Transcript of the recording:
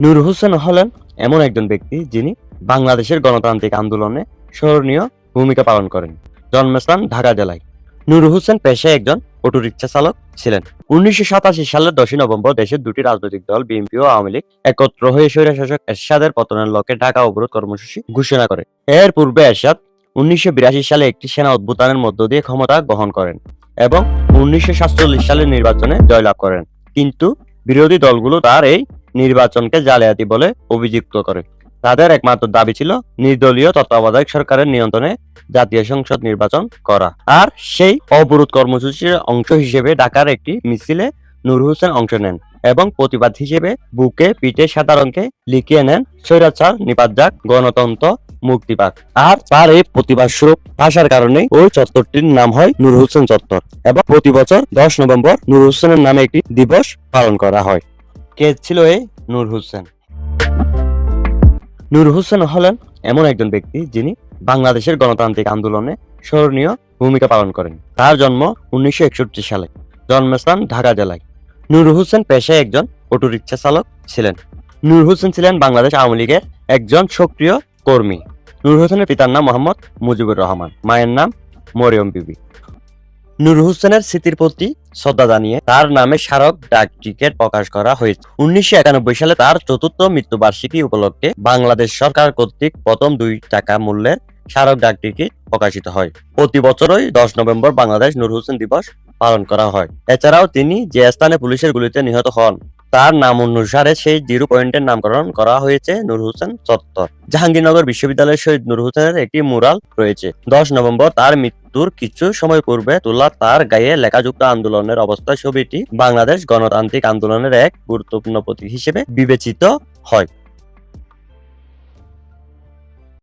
নূর হোসেন হলেন এমন একজন ব্যক্তি যিনি বাংলাদেশের গণতান্ত্রিক আন্দোলনে স্মরণীয় ভূমিকা পালন করেন। জন্মস্থান ঢাকা জেলায়। নূর হোসেন পেশায় একজন অটোরিকশা চালক ছিলেন। উনিশশো সাতাশি সালের দশই নভেম্বর দেশের দুটি রাজনৈতিক দল, বিএনপি ও আওয়ামী লীগ, একত্র হয়ে স্বৈরশাসক এরশাদের পতনের লক্ষ্যে ঢাকা অবরোধ কর্মসূচি ঘোষণা করে। এর পূর্বে এরশাদ উনিশশো বিরাশি সালে একটি সেনা অভ্যুত্থানের মধ্য দিয়ে ক্ষমতা গ্রহণ করেন এবং উনিশশো সাতচল্লিশ সালের নির্বাচনে জয়লাভ করেন। কিন্তু বিরোধী দলগুলো তার এই নির্বাচনকে জালিয়াতি বলে অভিযুক্ত করে। তাদের একমাত্র দাবি ছিল নির্দলীয় তত্ত্বাবধায়ক সরকারের নিয়ন্ত্রণে জাতীয় সংসদ নির্বাচন করা। আর সেই অবরোধ কর্মসূচির অংশ হিসেবে ঢাকার একটি মিছিলে নূর হোসেন অংশ নেন এবং প্রতিবাদ হিসেবে বুকে পিঠে সাধারণকে লিখিয়ে নেন স্বৈরাচার নিপাত যাক গণতন্ত্র মুক্তি পাক আর তার এই প্রতিবাদ স্বরূপ আসার কারণে ওই চত্বরটির নাম হয় নূর হোসেন চত্বর এবং প্রতি বছর দশ নভেম্বর নূর হোসেনের নামে একটি দিবস পালন করা হয়। কে ছিল এই? নূর হোসেন। নূর হোসেন হলেন এমন একজন ব্যক্তি যিনি বাংলাদেশের গণতান্ত্রিক আন্দোলনে স্মরণীয় ভূমিকা পালন করেন। তার জন্ম উনিশশো একষট্টি সালে, জন্মস্থান ঢাকা জেলায়। নূর হোসেন পেশায় একজন অটোরিকশা চালক ছিলেন। নূর হোসেন ছিলেন বাংলাদেশ আওয়ামী লীগের একজন সক্রিয় কর্মী। নূর হোসেনের পিতার নাম মোহাম্মদ মুজিবুর রহমান, মায়ের নাম মরিয়ম বিবি। নূর হোসেনের স্মৃতির প্রতি শ্রদ্ধা জানিয়ে তার নামে স্মারক ডাক টিকিট প্রকাশ করা হয়েছে। উনিশশো একানব্বই সালে তার চতুর্থ মৃত্যুবার্ষিকী উপলক্ষে বাংলাদেশ সরকার কর্তৃক প্রথম দুই টাকা মূল্যের স্মারক ডাক টিকিট প্রকাশিত হয়। প্রতি বছরই দশ নভেম্বর বাংলাদেশ নূর হোসেন দিবস পালন করা হয়। এছাড়াও তিনি যে স্থানে পুলিশের গুলিতে নিহত হন তার নাম অনুসারে সেই জিরো পয়েন্টের নামকরণ করা হয়েছে নূর হোসেন চত্বর। জাহাঙ্গীরনগর বিশ্ববিদ্যালয়ের শহীদ নূর হোসেনের একটি মুরাল রয়েছে। দশ নভেম্বর তার মৃত্যুর কিছু সময় পূর্বে তোলা তার গায়ে লেখাযুক্ত আন্দোলনের অবস্থা ছবিটি বাংলাদেশ গণতান্ত্রিক আন্দোলনের এক গুরুত্বপূর্ণ প্রতীক হিসেবে বিবেচিত হয়।